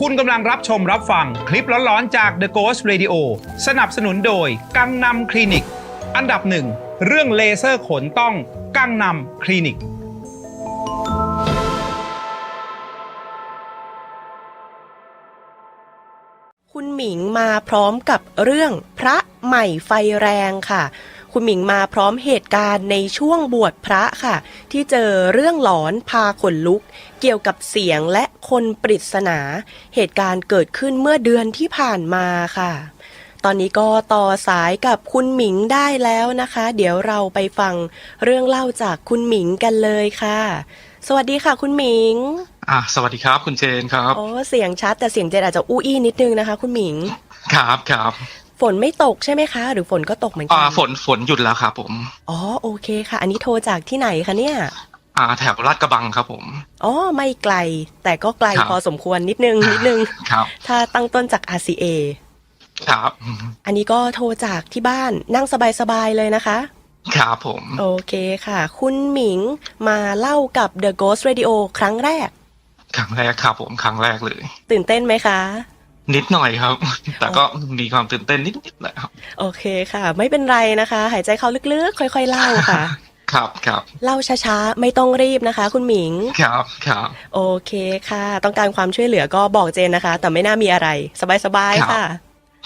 คุณกำลังรับชมรับฟังคลิปร้อนๆจาก The Ghost Radio สนับสนุนโดยกังนำคลินิก อันดับหนึ่งเรื่องเลเซอร์ขนต้องกังนำคลินิก คุณหมิงมาพร้อมกับเรื่องพระใหม่ไฟแรงค่ะ คุณหมิงมาพร้อมเหตุการณ์ในช่วงบวชพระค่ะ ที่เจอเรื่องหลอนพาขนลุก เกี่ยวกับเสียงและคนปริศนา เหตุการณ์เกิดขึ้นเมื่อเดือนที่ผ่านมาค่ะ ตอนนี้ก็ต่อสายกับคุณหมิงได้แล้วนะคะ เดี๋ยวเราไปฟังเรื่องเล่าจากคุณหมิงกันเลยค่ะ สวัสดีค่ะ คุณหมิง อ่าสวัสดีครับคุณเจนครับ โอ้เสียงชัดแต่เสียงเจนอาจจะอู้อี้นิดนึงนะคะ คุณหมิง ครับครับฝ นไม่ตกใช่ไหมคะ หรือฝนก็ตกเหมือนกัอ่าฝนฝนหยุดแล้วครับผม อ๋อโอเคค่ะ อันนี้โทรจากที่ไหนคะเนี่ย อ่า แถวลาดกระบังครับผม อ๋อไม่ไกล แต่ก็ไกลครับ พอสมควรนิดนึงนิดนึง ครับถ้าตั้งต้นจาก RCA ครับอันนี้ก็โทรจากที่บ้านนั่งสบายๆเลยนะคะ ครับผม โอเคค่ะ คุณหมิงมาเล่ากับ The Ghost Radio ครั้งแรก ครั้งแรกครับผมครั้งแรกเลย ตื่นเต้นไหมคะ นิดหน่อยครับ แต่ก็มีความตื่นเต้นนิดๆแหละครับ โอเคค่ะ ไม่เป็นไรนะคะ หายใจเข้าลึกๆ ค่อยๆเล่าค่ะ ครับครับเล่าช้าๆ ไม่ต้องรีบนะคะ คุณหมิง ครับครับโอเคค่ะ ต้องการความช่วยเหลือก็บอกเจนนะคะ แต่ไม่น่ามีอะไร สบายๆค่ะ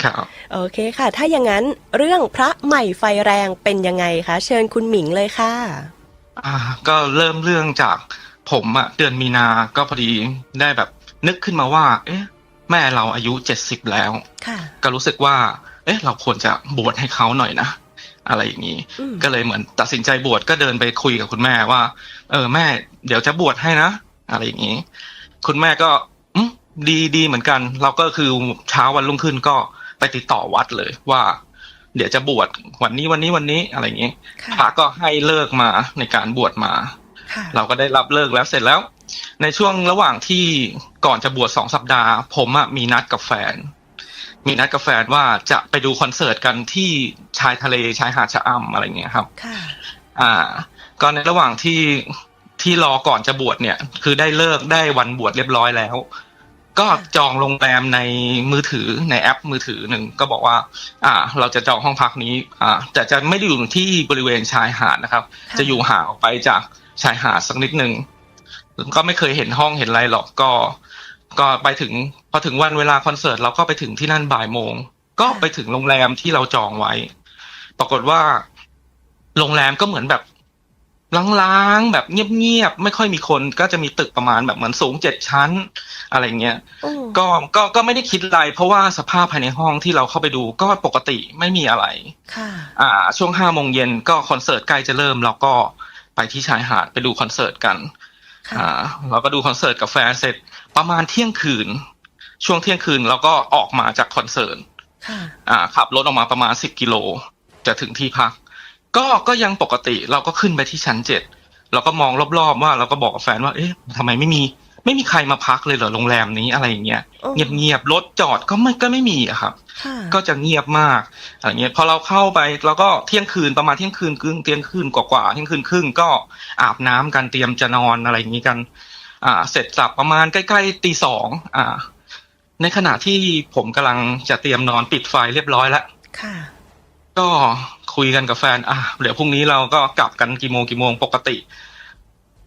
ครับโอเคค่ะ ถ้าอย่างนั้นเรื่องพระใหม่ไฟแรงเป็นยังไงคะ เชิญคุณหมิงเลยค่ะ อ่า ก็เริ่มเรื่องจากผมอะเดือนมีนา ก็พอดีได้แบบนึกขึ้นมาว่า เอ๊ะ แม่เราอายุเจ็ดสิบแล้วค่ะก็รู้สึกว่า เอ๊ะ เราควรจะบวชให้เขาหน่อยนะอะไรอย่างนี้อืมก็เลยเหมือนตัดสินใจบวชก็เดินไปคุยกับคุณแม่ว่า เออแม่ เดี๋ยวจะบวชให้นะ อะไรอย่างนี้ คุณแม่ก็อืมดีดีเหมือนกัน เราก็คือเช้าวันรุ่งขึ้นก็ไปติดต่อวัดเลยว่า เดี๋ยวจะบวชวันนี้วันนี้วันนี้อะไรอย่างนี้ค่ะพระก็ให้เลิกมาในการบวชมาค่ะเราก็ได้รับเลิกแล้วเสร็จแล้ว ในช่วงระหว่างที่ก่อนจะบวชสองสัปดาห์ ผมอะมีนัดกับแฟน มีนัดกับแฟนว่าจะไปดูคอนเสิร์ตกันที่ชายทะเลชายหาดชะอำอะไรเงี้ยครับ ค่ะ อ่า ก็ในระหว่างที่ที่รอก่อนจะบวชเนี่ย คือได้เลิกได้วันบวชเรียบร้อยแล้ว ก็จองโรงแรมในมือถือในแอปมือถือหนึ่งก็บอกว่า อ่า เราจะจองห้องพักนี้ อ่า แต่จะไม่ได้อยู่ที่บริเวณชายหาดนะครับค่ะจะอยู่ห่างออกไปจากชายหาดสักนิดหนึ่ง ก็ไม่เคยเห็นห้องเห็นอะไรหรอกก็ ก็ไปถึงพอถึงวันเวลาคอนเสิร์ตเราก็ไปถึงที่นั่นบ่ายโมง ก็ไปถึงโรงแรมที่เราจองไว้ ปรากฏว่า โรงแรมก็เหมือนแบบล้างๆแบบเงียบๆไม่ค่อยมีคนก็จะมีตึกประมาณแบบเหมือนสูงเจ็ดชั้น อะไรเงี้ยอืมก็ก็ก็ไม่ได้คิดอะไร เพราะว่าสภาพภายในห้องที่เราเข้าไปดูก็ปกติไม่มีอะไรค่ะอ่า ช่วงห้าโมงเย็นก็คอนเสิร์ตใกล้จะเริ่มเราก็ไปที่ชายหาดไปดูคอนเสิร์ตกันค่ะ อ่าเราก็ดูคอนเสิร์ตกับแฟนเสร็จประมาณเที่ยงคืน ช่วงเที่ยงคืนเราก็ออกมาจากคอนเสิร์ตค่ะอ่าขับรถออกมาประมาณสิบกิโลจะถึงที่พัก ก็ก็ยังปกติเราก็ขึ้นไปที่ชั้นเจ็ดเราก็มองรอบๆว่าเราก็บอกกับแฟนว่า เอ๊ะทำไมไม่มี ไม่มีใครมาพักเลยเหรอโรงแรมนี้อะไรอย่างเงี้ยอืมเงียบๆรถจอดก็ไม่ก็ไม่มีอะครับค่ะก็จะเงียบมากอะไรเงี้ยพอเราเข้าไปเราก็เที่ยงคืนประมาณเที่ยงคืนครึ่งเที่ยงคืนกว่าๆเที่ยงคืนครึ่งก็อาบน้ำกันเตรียมจะนอนอะไรอย่างงี้กัน อ่า เสร็จสับประมาณใกล้ๆตีสองอ่า ในขณะที่ผมกำลังจะเตรียมนอนปิดไฟเรียบร้อยแล้วค่ะก็คุยกันกับแฟน อะ เดี๋ยวพรุ่งนี้เราก็กลับกันกี่โมงกี่โมงปกติ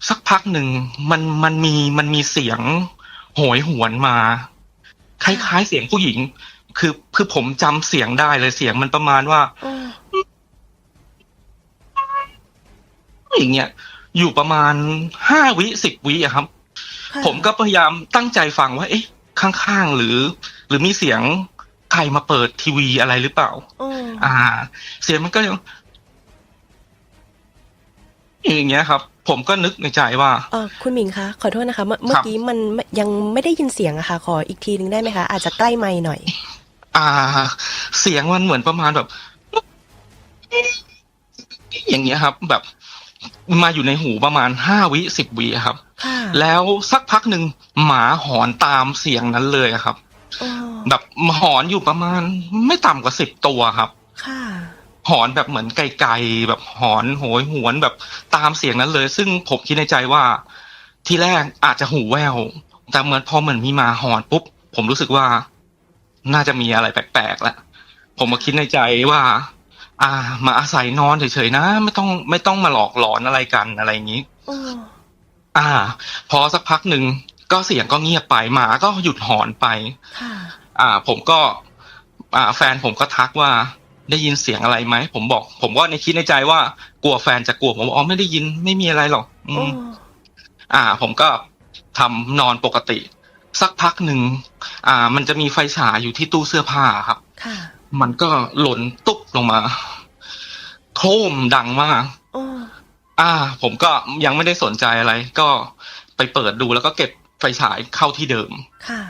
สักพักหนึ่งมันมันมีมันมีเสียงโหยหวนมา คล้ายๆเสียงผู้หญิง คือคือผมจำเสียงได้เลยเสียงมันประมาณว่าอืมอย่างเงี้ยอยู่ประมาณห้าวิสิบวิอะครับค่ะผมก็พยายามตั้งใจฟังว่า เอ๊ะ ข้างๆหรือ หรือมีเสียงใครมาเปิดทีวีอะไรหรือเปล่าอืมอ่า เสียงมันก็ ยังอย่างเงี้ยครับ ผมก็นึกในใจว่า เออคุณหมิงคะขอโทษนะคะเมื่อเมื่อกี้มันไม่ยังไม่ได้ยินเสียงอะค่ะ ขออีกทีหนึ่งได้ไหมคะ อาจจะใกล้ไมค์หน่อย อ่า เสียงมันเหมือนประมาณแบบ อย่างเงี้ยครับ แบบ มาอยู่ในหูประมาณห้าวิสิบวิอะครับค่ะแล้วสักพักหนึ่งหมาหอนตามเสียงนั้นเลยอะครับอ๋อแบบหอนอยู่ประมาณไม่ต่ำกว่าสิบตัวครับ ค่ะ หอนแบบเหมือนไกลๆแบบหอนโหยหวนแบบตามเสียงนั้นเลย ซึ่งผมคิดในใจว่าที่แรกอาจจะหูแววแต่เหมือนพอเหมือนมีหมาหอนปุ๊บผมรู้สึกว่า น่าจะมีอะไรแปลกๆแล้วผมมาคิดในใจว่า อ่า มาอาศัยนอนเฉยๆนะ ไม่ต้องไม่ต้องมาหลอกหลอนอะไรกันอะไรอย่างนี้โอ้อ่า พอสักพักหนึ่งก็เสียงก็เงียบไปหมาก็หยุดหอนไปค่ะอ่า ผมก็ อ่า แฟนผมก็ทักว่า ได้ยินเสียงอะไรไหมผมบอก ผมก็ในคิดในใจว่ากลัวแฟนจะกลัวผมบอกอ๋อไม่ได้ยินไม่มีอะไรหรอก อืโอ้มอ่า ผมก็ทำนอนปกติ สักพักหนึ่งอ่า มันจะมีไฟฉายอยู่ที่ตู้เสื้อผ้าครับค่ะมันก็หล่นตุ๊บลงมา โครมดังมากโอ้อ่า ผมก็ยังไม่ได้สนใจอะไร ก็ไปเปิดดูแล้วก็เก็บไฟฉายเข้าที่เดิม ค่ะ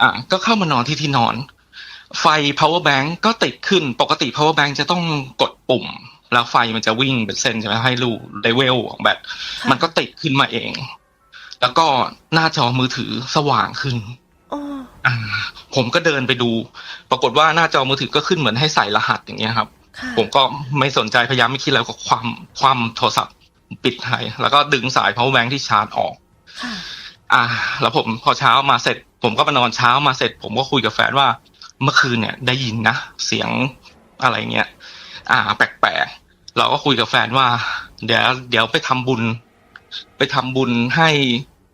อ่า ก็เข้ามานอนที่ที่นอน ไฟ power bank ก็ติดขึ้นปกติ power bank จะต้องกดปุ่ม แล้วไฟมันจะวิ่งเป็นเส้นใช่ไหมให้รูเลเวลของแบตค่ะมันก็ติดขึ้นมาเอง แล้วก็หน้าจอมือถือสว่างขึ้นโอ้อ่าผมก็เดินไปดู ปรากฏว่าหน้าจอมือถือก็ขึ้นเหมือนให้ใส่รหัสอย่างเงี้ยครับค่ะผมก็ไม่สนใจพยายามไม่คิดแล้วก็ความความโทรศัพท์ปิดให้แล้วก็ดึงสาย power bank ที่ชาร์จออกค่ะอ่า แล้วผมพอเช้ามาเสร็จ ผมก็มานอนเช้ามาเสร็จ ผมก็คุยกับแฟนว่า เมื่อคืนเนี่ย ได้ยินนะเสียงอะไรเงี้ย อ่า แปลกๆเราก็คุยกับแฟนว่า เดี๋ยว เดี๋ยวไปทำบุญ ไปทำบุญให้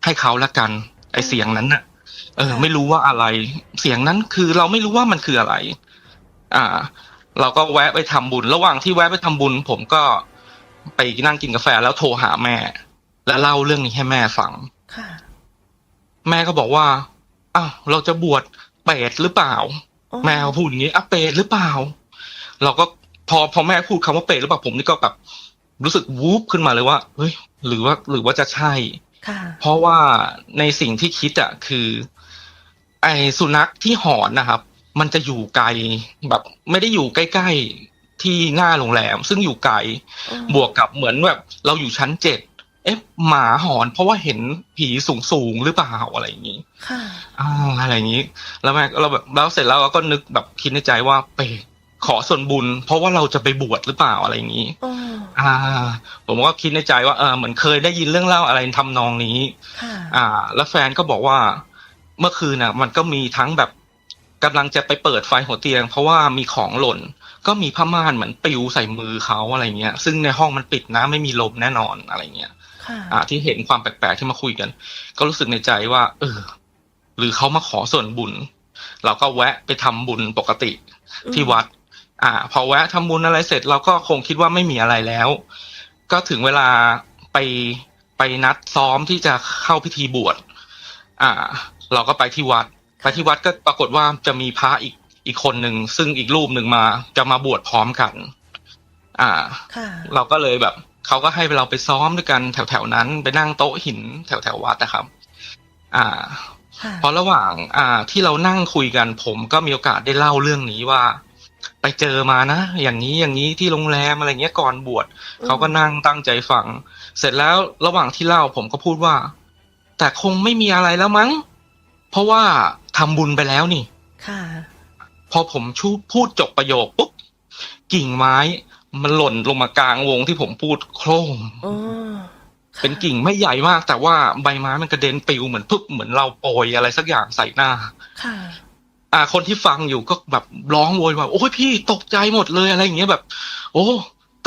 ให้เขาละกัน ไอเสียงนั้นน่ะ เออ ไม่รู้ว่าอะไร เสียงนั้นคือเราไม่รู้ว่ามันคืออะไร อ่า เราก็แวะไปทำบุญ ระหว่างที่แวะไปทำบุญ ผมก็ไปนั่งกินกาแฟแล้วโทรหาแม่ แล้วเล่าเรื่องนี้ให้แม่ฟังค่ะแม่ก็บอกว่าอ้าวเราจะบวชเปรตหรือเปล่า โอ้แม่ก็พูดอย่างนี้อะเปรตหรือเปล่า เราก็พอพอแม่พูดคำว่าเปรตหรือเปล่าผมนี่ก็แบบรู้สึกวูบขึ้นมาเลยว่าเฮ้ยหรือว่าหรือว่าจะใช่ค่ะเพราะว่าในสิ่งที่คิดอะคือ ไอ้สุนัขที่หอนนะครับ มันจะอยู่ไกลแบบ ไม่ได้อยู่ใกล้ๆที่หน้าโรงแรม ซึ่งอยู่ไกลโอ้บวกกับเหมือนแบบ เราอยู่ชั้นเจ็ด เอ๊ะหมาหอน เพราะว่าเห็นผีสูงสูงๆหรือเปล่าอะไรอย่างนี้ค่ะอ่าอะไรอย่างนี้ แล้วแม่เราแบบแล้วเสร็จแล้วเราก็นึกแบบคิดในใจว่าไปขอส่วนบุญ เพราะว่าเราจะไปบวชหรือเปล่าอะไรอย่างนี้โอ้อ่า ผมก็คิดในใจว่าเออเหมือนเคยได้ยินเรื่องเล่าอะไรทำนองนี้ค่ะอ่า แล้วแฟนก็บอกว่า เมื่อคืนน่ะ มันก็มีทั้งแบบกำลังจะไปเปิดไฟหัวเตียง เพราะว่ามีของหล่นก็มีผ้าม่านเหมือนปลิวใส่มือเขาอะไรเงี้ย ซึ่งในห้องมันปิดนะไม่มีลมแน่นอนอะไรเงี้ยค่ะ อ่าที่เห็นความแปลกๆที่มาคุยกัน ก็รู้สึกในใจว่า เออ หรือเขามาขอส่วนบุญ เราก็แวะไปทำบุญปกติที่วัด อ่า พอแวะทำบุญอะไรเสร็จ เราก็คงคิดว่าไม่มีอะไรแล้ว ก็ถึงเวลาไปไปนัดซ้อมที่จะเข้าพิธีบวชอ่า เราก็ไปที่วัดไปที่วัดก็ปรากฏว่าจะมีพระอีกอีกคนหนึ่งซึ่งอีกรูปหนึ่งมาจะมาบวชพร้อมกัน อ่าค่ะเราก็เลยแบบ เขาก็ให้เราไปซ้อมด้วยกันแถวๆนั้น ไปนั่งโต๊ะหินแถวๆวัดนะครับ อ่าค่ะเพราะระหว่างอ่าที่เรานั่งคุยกัน ผมก็มีโอกาสได้เล่าเรื่องนี้ว่า ไปเจอมานะอย่างนี้อย่างนี้ที่โรงแรมอะไรเงี้ยก่อนบวชเขาก็นั่งตั้งใจฟัง เสร็จแล้วระหว่างที่เล่าผมก็พูดว่า แต่คงไม่มีอะไรแล้วมั้ง เพราะว่าทำบุญไปแล้วนี่ ค่ะ พอผมชูพูดจบประโยคปุ๊บกิ่งไม้ มันหล่นลงมากลางวงที่ผมพูดโครมโอ้เป็นกิ่งไม่ใหญ่มาก แต่ว่าใบไม้มันกระเด็นปลิวเหมือนพึบเหมือนเราโปรยอะไรสักอย่างใส่หน้า ค่ะ อ่า คนที่ฟังอยู่ก็แบบร้องโวยวายโอ้ยพี่ตกใจหมดเลยอะไรอย่างเงี้ยแบบ โอ้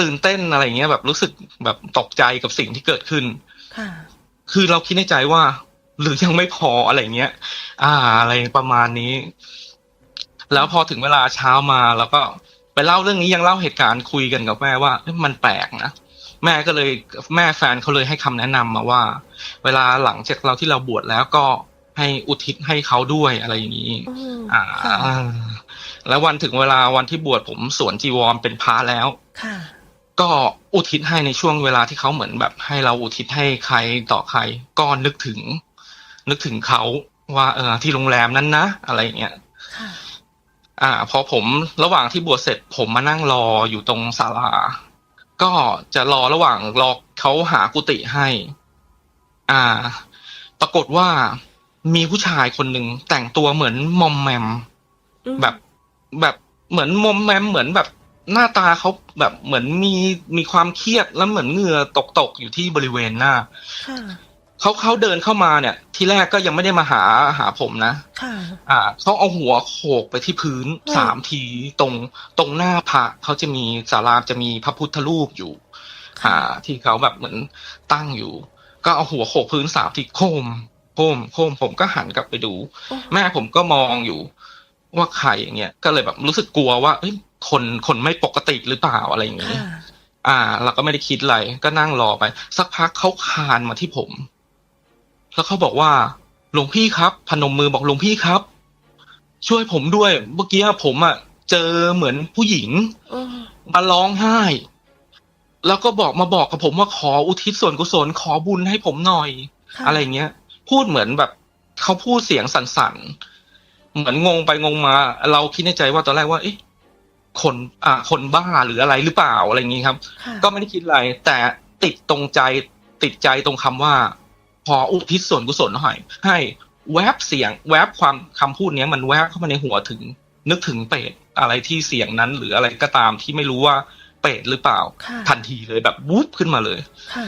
ตื่นเต้นอะไรอย่างเงี้ยแบบรู้สึกแบบตกใจกับสิ่งที่เกิดขึ้น ค่ะ คือเราคิดในใจว่า หรือยังไม่พออะไรเงี้ย อ่า อะไรประมาณนี้ แล้วพอถึงเวลาเช้ามาแล้วก็ ไปเล่าเรื่องนี้ยังเล่าเหตุการณ์คุยกันกับแม่ว่าเอ้ยมันแปลกนะแม่ก็เลยแม่แฟนเขาเลยให้คำแนะนำมาว่า เวลาหลังจากเราที่เราบวชแล้วก็ให้อุทิศให้เขาด้วยอะไรอย่างนี้อืมอ่าค่ะแล้ววันถึงเวลาวันที่บวชผมสวมจีวรเป็นพระแล้วค่ะก็อุทิศให้ในช่วงเวลาที่เขาเหมือนแบบ ให้เราอุทิศให้ใครต่อใครก็นึกถึง นึกถึงเขาว่า เออที่โรงแรมนั้นนะอะไรอย่างเงี้ยค่ะ อ่า พอผมระหว่างที่บวชเสร็จ ผมมานั่งรออยู่ตรงศาลา ก็จะรอระหว่างรอเขาหากุฏิให้ อ่า ปรากฏว่ามีผู้ชายคนหนึ่งแต่งตัวเหมือนมอมแมมอืมแบบแบบเหมือนมอมแมมเหมือนแบบหน้าตาเขาแบบเหมือนมีมีความเครียดแล้วเหมือนเหงื่อตกตกๆอยู่ที่บริเวณหน้าค่ะ เขาเขาเดินเข้ามาเนี่ย ที่แรกก็ยังไม่ได้มาหาหาผมนะค่ะ อ่าเขาเอาหัวโขกไปที่พื้นอืมสามทีตรงตรงหน้าพระเขาจะมีศาลาจะมีพระพุทธรูปอยู่ อ่า ที่เขาแบบเหมือนตั้งอยู่ ก็เอาหัวโขกพื้นสามทีโคมโคมโคมผมก็หันกลับไปดูโอ้แม่ผมก็มองอยู่ว่าใครอย่างเงี้ยก็เลยแบบรู้สึกกลัวว่าเอ้ยคนคนไม่ปกติหรือเปล่าอะไรอย่างเงี้ยค่ะอ่า เราก็ไม่ได้คิดอะไรก็นั่งรอไป สักพักเขาคานมาที่ผม แล้วเขาบอกว่าหลวงพี่ครับ พนมมือบอกหลวงพี่ครับ ช่วยผมด้วย เมื่อกี้ผมอะ เจอเหมือนผู้หญิงอืมมาร้องไห้ แล้วก็บอกมาบอกกับผมว่าขออุทิศส่วนกุศลขอบุญให้ผมหน่อยค่ะอะไรเงี้ย พูดเหมือนแบบเขาพูดเสียงสั่นๆ เหมือนงงไปงงมา เราคิดในใจว่าตอนแรกว่า เอ๊ะคนอ่าคนบ้าหรืออะไรหรือเปล่าอะไรอย่างงี้ครับค่ะก็ไม่ได้คิดอะไร แต่ติดตรงใจติดใจตรงคำว่า พออุทิศส่วนกุศลให้ให้แวบเสียง แวบความคำพูดเนี้ยมันแวบเข้ามาในหัวถึง นึกถึงเปรตอะไรที่เสียงนั้น หรืออะไรก็ตามที่ไม่รู้ว่าเปรตหรือเปล่าค่ะทันทีเลยแบบวุบขึ้นมาเลยค่ะ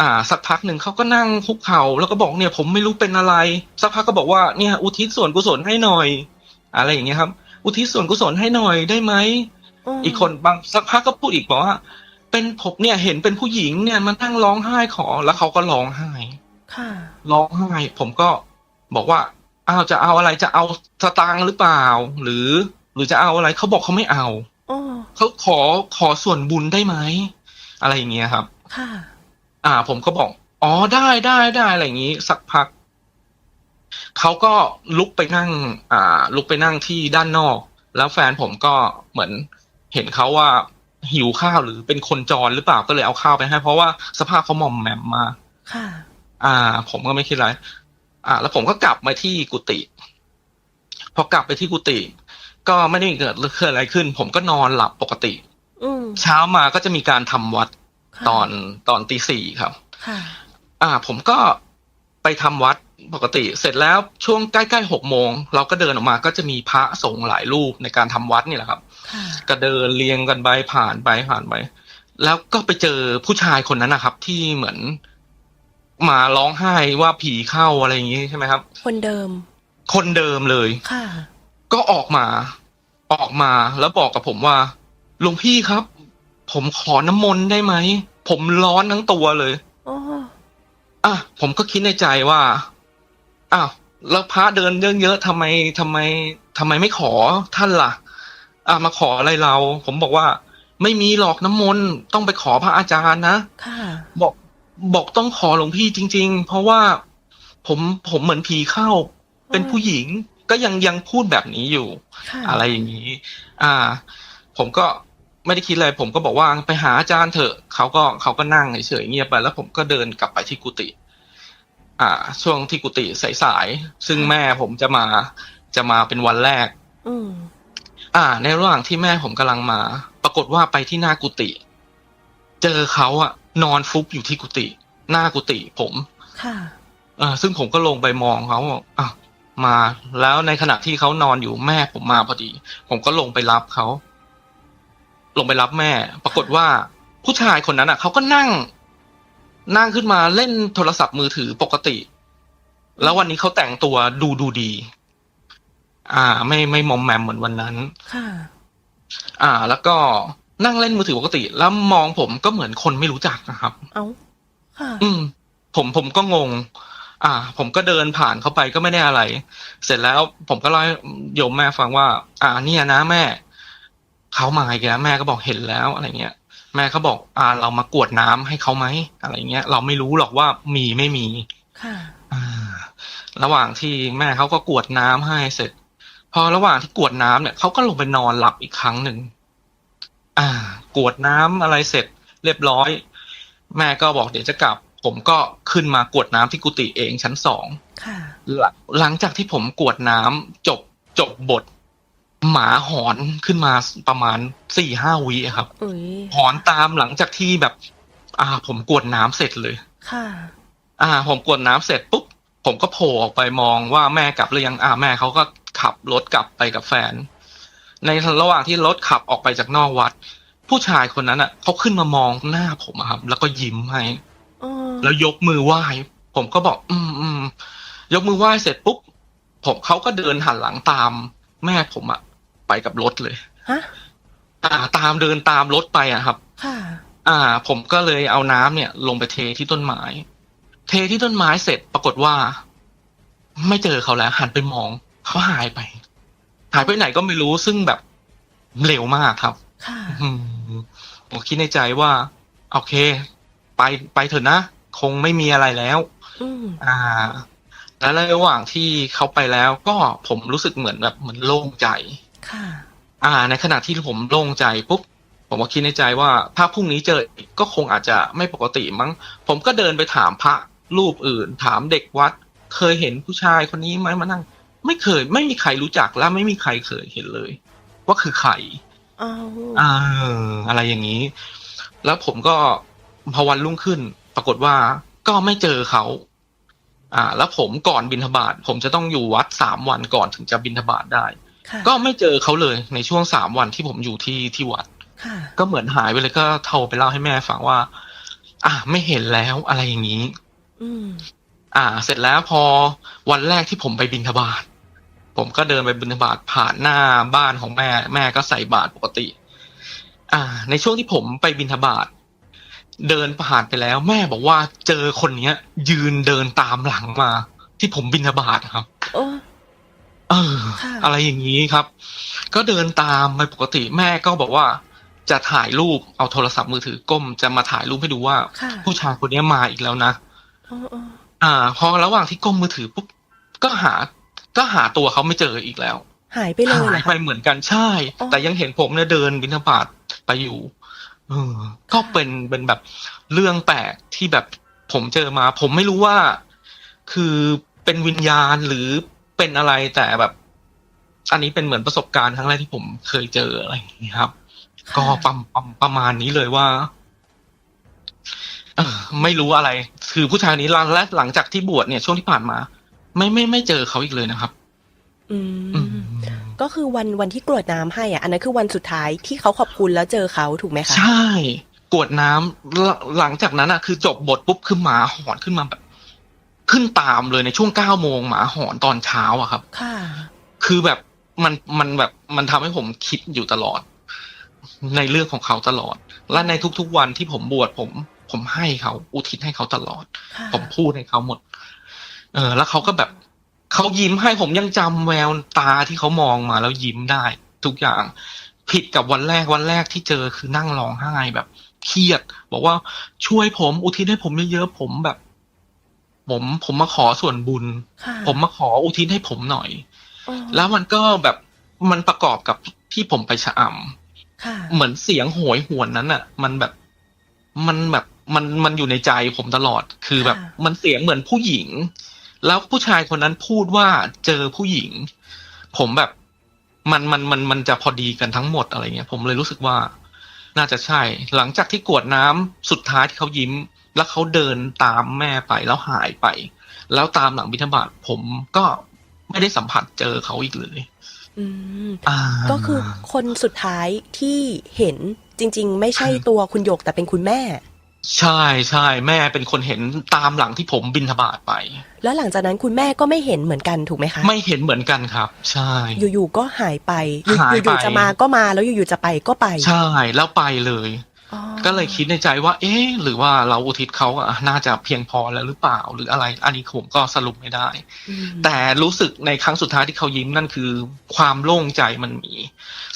อ่า สักพักหนึ่งเขาก็นั่งคุกเข่าแล้วก็บอกเนี่ย ผมไม่รู้เป็นอะไร สักพักก็บอกว่าเนี่ย อุทิศส่วนกุศลให้หน่อย อะไรอย่างเงี้ยครับ อุทิศส่วนกุศลให้หน่อยได้ไหมมอีกคนบางสักพักก็พูดอีกบอกว่า เป็นผมเนี่ยเห็นเป็นผู้หญิงเนี่ยมันนั่งร้องไห้ขอแล้วเขาก็ร้องไห้ ค่ะ ร้องไห้ผมก็บอกว่าอ้าวจะเอาอะไรจะเอาสตางค์หรือเปล่า หรือ หรือจะเอาอะไรเขาบอกเขาไม่เอาอ๋อเขาขอขอส่วนบุญได้ไหมอะไรอย่างเงี้ยครับ ค่ะ อ่า ผมก็บอก อ๋อได้ได้ได้อะไรอย่างงี้ สักพักเขาก็ลุกไปนั่ง อ่า ลุกไปนั่งที่ด้านนอก แล้วแฟนผมก็เหมือนเห็นเขาว่าหิวข้าวหรือเป็นคนจรหรือเปล่าก็เลยเอาข้าวไปให้ เพราะว่าสภาพเขาหมอมแหมมมากค่ะ อ่า ผมก็ไม่คิดอะไร อ่า แล้วผมก็กลับมาที่กุฏิพอกลับไปที่กุฏิก็ไม่ได้เกิดเกิดอะไรขึ้น ผมก็นอนหลับปกติอืมเช้ามาก็จะมีการทำวัดค่ะตอนตอนตีสี่ครับค่ะอ่า ผมก็ไปทำวัดปกติ เสร็จแล้วช่วงใกล้ๆหกโมง เราก็เดินออกมาก็จะมีพระสงฆ์หลายรูปในการทำวัดนี่แหละครับค่ะก็เดินเรียงกันไปผ่านไปผ่านไป แล้วก็ไปเจอผู้ชายคนนั้นนะครับ ที่เหมือน มาร้องไห้ว่าผีเข้าอะไรอย่างงี้ใช่ไหมครับ คนเดิม คนเดิมเลย ค่ะ ก็ออกมา ออกมาแล้วบอกกับผมว่าหลวงพี่ครับ ผมขอน้ำมนต์ได้ไหม ผมร้อนทั้งตัวเลยอ๋ออะผมก็คิดในใจว่าอ้าวแล้วพระเดินเยอะๆทำไมทำไมทำไมไม่ขอท่านล่ะ อะมาขออะไรเรา ผมบอกว่า ไม่มีหรอกน้ำมนต์ต้องไปขอพระอาจารย์นะ ค่ะ บอก บอกต้องขอหลวงพี่จริง ๆ เพราะว่าผมผมเหมือนผีเข้า เป็นผู้หญิงก็ยังยังพูดแบบนี้อยู่ค่ะอะไรอย่างนี้ อ่า ผมก็ไม่ได้คิดอะไรผมก็บอกว่าไปหาอาจารย์เถอะเขาก็เขาก็นั่งเฉยๆเงียบไปแล้วผมก็เดินกลับไปที่กุฏิอ่า ช่วงที่กุฏิสายๆซึ่งแม่ผมจะมาจะมาเป็นวันแรก อืมอ่า ในระหว่างที่แม่ผมกำลังมา ปรากฏว่าไปที่หน้ากุฏิเจอเขาอะ นอนฟุบอยู่ที่กุฏิหน้ากุฏิผมค่ะเออซึ่งผมก็ลงไปมองเขาบอกอะมาแล้วในขณะที่เขานอนอยู่แม่ผมมาพอดี ผมก็ลงไปรับเขาลงไปรับแม่ ปรากฏว่าผู้ชายคนนั้นอะเขาก็นั่ง นั่งขึ้นมาเล่นโทรศัพท์มือถือปกติ แล้ววันนี้เขาแต่งตัวดูดูดี อ่า ไม่ไม่มอมแมมเหมือนวันนั้น ค่ะ อ่า แล้วก็ นั่งเล่นมือถือปกติ แล้วมองผมก็เหมือนคนไม่รู้จักนะครับ เอาค่ะ อืม ผมผมก็งง อ่า ผมก็เดินผ่านเข้าไปก็ไม่ได้อะไร เสร็จแล้วผมก็เล่าให้โยมแม่ฟังว่า อ่า เนี่ยนะแม่เขามาอีกแล้วแม่ก็บอกเห็นแล้วอะไรเงี้ย แม่เขาบอก อ่า เรามากรวดน้ำให้เขาไหมอะไรเงี้ย เราไม่รู้หรอกว่ามีไม่มี ค่ะอ่าระหว่างที่แม่เขาก็กรวดน้ำให้เสร็จ พอระหว่างที่กรวดน้ำเนี่ยเขาก็ลงไปนอนหลับอีกครั้งหนึ่ง อ่ากรวดน้ำอะไรเสร็จเรียบร้อย แม่ก็บอกเดี๋ยวจะกลับ ผมก็ขึ้นมากรวดน้ำที่กุฏิเองชั้นสองค่ะหลังหลังจากที่ผมกรวดน้ำจบจบบท หมาหอนขึ้นมาประมาณสี่ห้าวิอะครับอุ้ยหอนตามหลังจากที่แบบ อ่า ผมกรวดน้ำเสร็จเลย ค่ะ อ่า ผมกรวดน้ำเสร็จปุ๊บผมก็โผล่ออกไปมองว่าแม่กลับหรือยังอ่าแม่เขาก็ขับรถกลับไปกับแฟน ในระหว่างที่รถขับออกไปจากนอกวัด ผู้ชายคนนั้นอะเขาขึ้นมามองหน้าผมอะครับ แล้วก็ยิ้มให้อ๋อแล้วยกมือไหว้ ผมก็บอก อืมอืมยกมือไหว้เสร็จปุ๊บผมเขาก็เดินหันหลังตามแม่ผมอะไปกับรถเลยฮะอ่า ตามเดินตามรถไปอะครับ ค่ะ อ่า ผมก็เลยเอาน้ำเนี่ย ลงไปเทที่ต้นไม้ เทที่ต้นไม้เสร็จปรากฏว่า ไม่เจอเขาแล้ว หันไปมอง เขาหายไป หายไปไหนก็ไม่รู้ซึ่งแบบเร็วมากครับค่ะอืมผมคิดในใจว่า โอเค ไปไปเถอะนะ คงไม่มีอะไรแล้วอืมอ่า แล้วในระหว่างที่เขาไปแล้ว ก็ผมรู้สึกเหมือนแบบเหมือนโล่งใจ ค่ะ อ่า ในขณะที่ผมโล่งใจปุ๊บผมก็คิดในใจว่าถ้าพรุ่งนี้เจออีกก็คงอาจจะไม่ปกติมั้ง ผมก็เดินไปถามพระรูปอื่น ถามเด็กวัด เคยเห็นผู้ชายคนนี้ไหมมานั่ง ไม่เคย ไม่มีใครรู้จักและไม่มีใครเคยเห็นเลย ว่าคือใครเอาอ่าอะไรอย่างนี้ แล้วผมก็พอวันรุ่งขึ้น ปรากฏว่าก็ไม่เจอเขาอ่า แล้วผมก่อนบินทบาทผมจะต้องอยู่วัดสามวันก่อนถึงจะบินทบาทได้ค่ะก็ไม่เจอเขาเลยในช่วงสามวันที่ผมอยู่ที่ที่วัดค่ะก็เหมือนหายไปเลยก็โทรไปเล่าให้แม่ฟังว่า อ่าไม่เห็นแล้วอะไรอย่างนี้ อืม อ่า เสร็จแล้วพอวันแรกที่ผมไปบินทบาท ผมก็เดินไปบินทบาทผ่านหน้าบ้านของแม่ แม่ก็ใส่บาตรปกติ อ่า ในช่วงที่ผมไปบินทบาทเดินผ่านไปแล้ว แม่บอกว่าเจอคนเนี้ย ยืนเดินตามหลังมา ที่ผมบินทบาทครับโอ้เออค่ะอะไรอย่างนี้ครับ ก็เดินตามไปปกติ แม่ก็บอกว่า จะถ่ายรูปเอาโทรศัพท์มือถือก้มจะมาถ่ายรูปให้ดูว่าค่ะผู้ชายคนนี้มาอีกแล้วนะโอ้โอ้อ่า พอระหว่างที่ก้มมือถือปุ๊บก็หา ก็หาตัวเขาไม่เจออีกแล้ว หายไปเลยเหรหาอยไปคะเหมือนกันใช่อ๋อแต่ยังเห็นผมเนี่ยเดินบิณฑบาตไปอยู่เออก็เป็นเป็นแบบเรื่องแปลกที่แบบผมเจอมา ผมไม่รู้ว่า คือเป็นวิญญาณหรือเป็นอะไรแต่แบบ อันนี้เป็นเหมือนประสบการณ์ครั้งแรกที่ผมเคยเจออะไรอย่างนี้ครับค่ะก็ประประประมาณนี้เลยว่าเออไม่รู้อะไร คือผู้ชายคนนี้หลังและหลังจากที่บวชเนี่ยช่วงที่ผ่านมา ไม่ไม่ไม่เจอเขาอีกเลยนะครับ อือืมมก็คือวันวันที่กรวดน้ำให้อะ อันนั้นคือวันสุดท้ายที่เขาขอบคุณแล้วเจอเขาถูกไหมคะ ใช่กวดน้ำหลังหลังจากนั้นอะ คือจบบทปุ๊บคือหมาหอนขึ้นมาแบบ ขึ้นตามเลยในช่วงเก้าโมงหมาหอนตอนเช้าอะครับ ค่ะ คือแบบมันมันแบบมันทำให้ผมคิดอยู่ตลอด ในเรื่องของเขาตลอด และในทุกๆวันที่ผมบวชผม ผมให้เขาอุทิศให้เขาตลอด ค่ะ ผมพูดให้เขาหมด เออ แล้วเขาก็แบบเขายิ้มให้ผมยังจำแววตาที่เขามองมาแล้วยิ้มได้ ทุกอย่าง ผิดกับวันแรกวันแรกที่เจอคือนั่งร้องไห้แบบเครียด บอกว่าช่วยผม อุทิศให้ผมเยอะๆผมแบบ ผมผมมาขอส่วนบุญค่ะผมมาขออุทิศให้ผมหน่อยอ๋อแล้วมันก็แบบมันประกอบกับที่ผมไปชะอำค่ะเหมือนเสียงโหยหวนนั้นอะ มันแบบมันแบบมันมันอยู่ในใจผมตลอด คือแบบค่ะมันเสียงเหมือนผู้หญิง แล้วผู้ชายคนนั้นพูดว่าเจอผู้หญิง ผมแบบมันมันมันมันจะพอดีกันทั้งหมดอะไรเงี้ย ผมเลยรู้สึกว่า น่าจะใช่ หลังจากที่กรวดน้ำสุดท้ายที่เขายิ้ม แล้วเขาเดินตามแม่ไปแล้วหายไป แล้วตามหลังบิณฑบาตผมก็ไม่ได้สัมผัสเจอเขาอีกเลยอืมอ่าก็คือคนสุดท้ายที่เห็นจริง ๆ ไม่ใช่ตัวคุณหยกแต่เป็นคุณแม่ ใช่ใช่แม่เป็นคนเห็นตามหลังที่ผมบินทบาทไป แล้วหลังจากนั้นคุณแม่ก็ไม่เห็นเหมือนกันถูกไหมคะ ไม่เห็นเหมือนกันครับ ใช่ อยู่ๆก็หายไปอยู่หายไป อยู่ๆจะมาก็มาแล้วอยู่ๆจะไปก็ไปใช่แล้วไปเลย อ๋อก็เลยคิดในใจว่า เอ๊ะหรือว่าเราอุทิศเขาอะน่าจะเพียงพอแล้วหรือเปล่าหรืออะไร อันนี้ผมก็สรุปไม่ได้ อืม แต่รู้สึกในครั้งสุดท้ายที่เขายิ้มนั่นคือ ความโล่งใจมันมี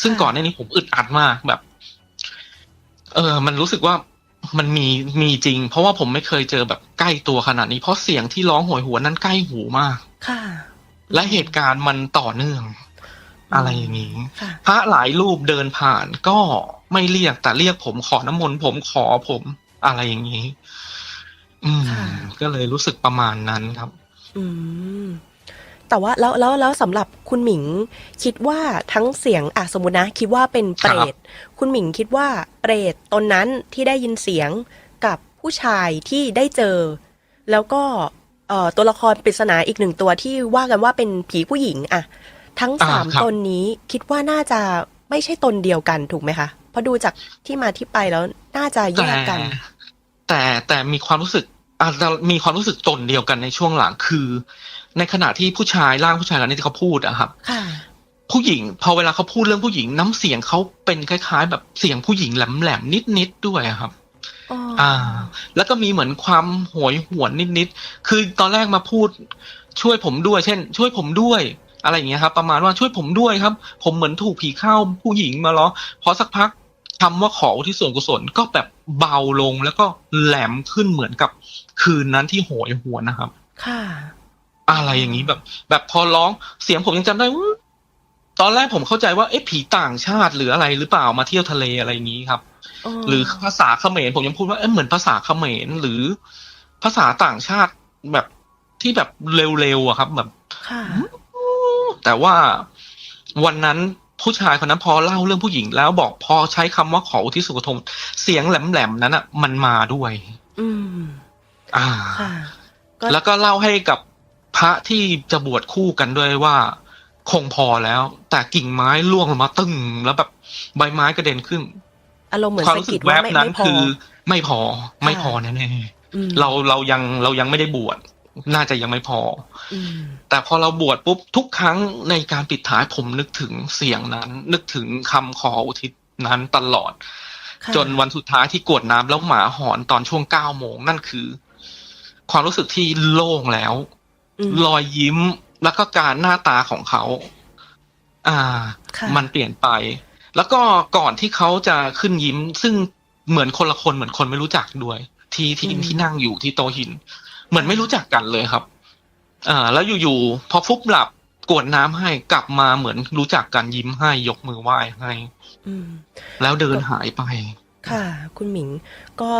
ซึ่งค่ะ ก่อนหน้านี้ผมอึดอัดมากแบบ เออ มันรู้สึกว่า มันมีมีจริง เพราะว่าผมไม่เคยเจอแบบใกล้ตัวขนาดนี้ เพราะเสียงที่ร้องโหวยหวนนั้นใกล้หูมาก ค่ะ และเหตุการณ์มันต่อเนื่อง อะไรอย่างนี้ค่ะพระหลายรูปเดินผ่านก็ไม่เรียกแต่เรียกผมขอน้ำมนต์ผมขอผมอะไรอย่างนี้ อืมค่ะก็เลยรู้สึกประมาณนั้นครับ อืม แต่ว่าแล้วแล้วแล้วสำหรับคุณหมิงคิดว่าทั้งเสียงอะสมมตินะ คิดว่าเป็นเปรตคุณหมิงคิดว่าเปรตตนนั้นที่ได้ยินเสียงกับผู้ชายที่ได้เจอ แล้วก็เอ่อตัวละครปริศนาอีกหนึ่งตัวที่ว่ากันว่าเป็นผีผู้หญิงอะทั้งอ่าสามครับตนนี้คิดว่าน่าจะไม่ใช่ตนเดียวกันถูกไหมคะเพราะดูจากที่มาที่ไปแล้วน่าจะแยแต่กกัน แต่แต่มีความรู้สึก อาจจะมีความรู้สึกตนเดียวกันในช่วงหลังคือ ในขณะที่ผู้ชายร่างผู้ชายคนนี้ที่เขาพูดอะครับค่ะผู้หญิง พอเวลาเขาพูดเรื่องผู้หญิงน้ำเสียงเขาเป็นคล้าย ๆ แบบเสียงผู้หญิงแหลมๆนิดๆด้วยอะครับอ๋อออ่า แล้วก็มีเหมือนความโหยหวนนิดๆคือตอนแรกมาพูด ช่วยผมด้วย เช่น ช่วยผมด้วย อะไรอย่างเงี้ยครับ ประมาณว่าช่วยผมด้วยครับ ผมเหมือนถูกผีเข้าผู้หญิงมาล้อพอสักพักคำว่าขออุที่ส่วนกุศลก็แบบ เบาลงแล้วก็แหลมขึ้นเหมือนกับคืนนั้นที่โหยหวนนะครับ ค่ะ อะไรอย่างนี้แบบ แบบพอร้องเสียงผมยังจำได้ว่าตอนแรกผมเข้าใจว่าเอ๊ะผีต่างชาติหรืออะไรหรือเปล่ามาเที่ยวทะเลอะไรอย่างนี้ครับ หรือภาษาเขมรผมยังพูดว่าเอ๊ะเหมือนภาษาเขมรหรือภาษาต่างชาติแบบที่แบบเร็วๆอะครับ แบบค่ะแต่ว่าวันนั้น ผู้ชายคนนั้นพอเล่าเรื่องผู้หญิงแล้วบอกพอใช้คำว่าขออุทิศสุขทมเสียงแหลมๆนั้นอะ มันมาด้วย อืม อ่าค่ะก็แล้วก็เล่าให้กับพระที่จะบวชคู่กันด้วยว่า คงพอแล้ว แต่กิ่งไม้ล่วงลงมาตึ้งแล้วแบบใบไม้กระเด็นขึ้นอารมณ์เหมือนความสะรู้สึกิกดแวว่าบไม่นั้นไม่พอคือ ไม่พอ ไม่ค่ะพอแน่อืมๆเราเรายังเรายังไม่ได้บวช น่าจะยังไม่พออืมแต่พอเราบวชปุ๊บทุกครั้งในการปิดท้ายผมนึกถึงเสียงนั้น นึกถึงคำขออุทิศนั้นตลอดค่ะจนวันสุดท้ายที่กรวดน้ำแล้วหมาหอนตอนช่วงเก้าโมงนั่นคือ ความรู้สึกที่โล่งแล้วอืมรอยยิ้มแล้วก็การหน้าตาของเขา อ่าค่ะมันเปลี่ยนไป แล้วก็ก่อนที่เขาจะขึ้นยิ้ม ซึ่งเหมือนคนละคนเหมือนคนไม่รู้จักด้วย ที่ที่ที่นั่งอยู่ที่โต๊ะหิน เหมือนไม่รู้จักกันเลยครับ อ่า แล้วอยู่ๆพอฟุบหลับกรวดน้ำให้กลับมาเหมือนรู้จักกันยิ้มให้ยกมือไหว้ให้ อืมแล้วเดินหายไป ค่ะ คุณหมิง ก็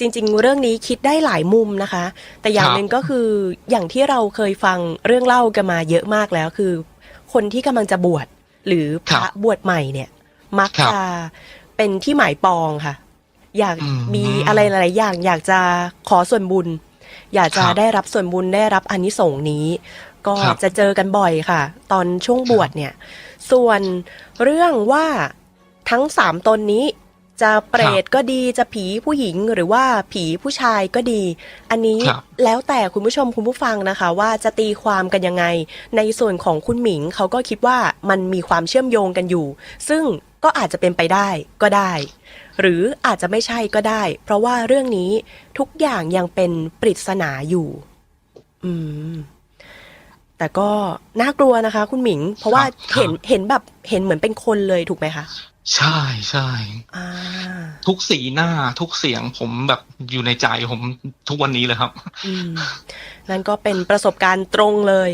จริง ๆ เรื่องนี้คิดได้หลายมุมนะคะ แต่อย่างครับหนึ่งก็คืออย่างที่เราเคยฟังเรื่องเล่ากันมาเยอะมากแล้วคือ คนที่กำลังจะบวชหรือพระบวชใหม่เนี่ย มักครับจะเป็นที่หมายปองค่ะ อยากอืมมีอะไรหลายๆอย่าง อยากจะขอส่วนบุญ อยากจะครับได้รับส่วนบุญได้รับอานิสงส์นี้ ก็ครับ จะเจอกันบ่อยค่ะ ตอนช่วงบวชเนี่ย ส่วนเรื่องว่าทั้งสามตนนี้ จะเปรตก็ดีจะผีผู้หญิงหรือว่าผีผู้ชายก็ดี อันนี้ครับแล้วแต่คุณผู้ชมคุณผู้ฟังนะคะ ว่าจะตีความกันยังไง ในส่วนของคุณหมิงเขาก็คิดว่ามันมีความเชื่อมโยงกันอยู่ ซึ่งก็อาจจะเป็นไปได้ก็ได้ หรืออาจจะไม่ใช่ก็ได้ เพราะว่าเรื่องนี้ทุกอย่างยังเป็นปริศนาอยู่ อืมแต่ก็น่ากลัวนะคะ คุณหมิง เพราะว่าครับเห็นเห็นแบบเห็นเหมือนเป็นคนเลยถูกไหมคะ ใช่ใช่อ่าทุกสีหน้าทุกเสียงผมแบบอยู่ในใจผมทุกวันนี้เลยครับ อืมนั่นก็เป็นประสบการณ์ตรงเลย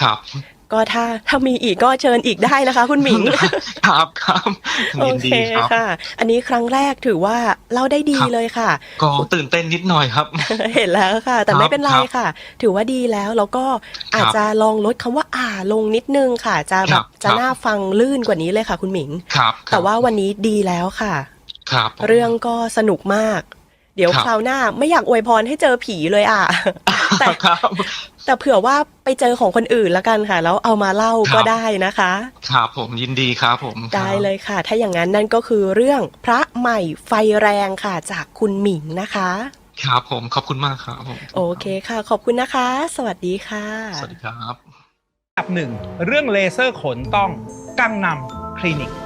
ครับ ก็ถ้าถ้ามีอีกก็เชิญอีกได้นะคะ คุณหมิง ครับครับโอยินเคดีครับค่ะ อันนี้ครั้งแรกถือว่าเล่าได้ดีครับเลยค่ะ ก็ตื่นเต้นนิดหน่อยครับ เห็นแล้วค่ะ แต่ครับไม่เป็นไรครับค่ะ ถือว่าดีแล้วแล้วก็อาจครับจะลองลดคำว่าอ่าลงนิดนึงค่ะ จะแบครับบจะครับน่าฟังลื่นกว่านี้เลยค่ะ คุณหมิงครับแต่ว่าวันนี้ดีแล้วค่ะครับผมเรื่องก็สนุกมาก เดี๋ยวครับคราวหน้าไม่อยากอวยพรให้เจอผีเลยอะแต่ครับ แต่เผื่อว่าไปเจอของคนอื่นแล้วกันค่ะ แล้วเอามาเล่าครับก็ได้นะคะครับผมยินดีครับผมได้เลยค่ะ ถ้าอย่างนั้นนั่นก็คือเรื่องพระใหม่ไฟแรงค่ะจากคุณหมิงนะคะครับผมขอบคุณมากครับผมโอเคค่ะ ขอบคุณนะคะ สวัสดีค่ะ สวัสดีครับอันดับหนึ่งเรื่องเลเซอร์ขนต้องกังนำคลินิก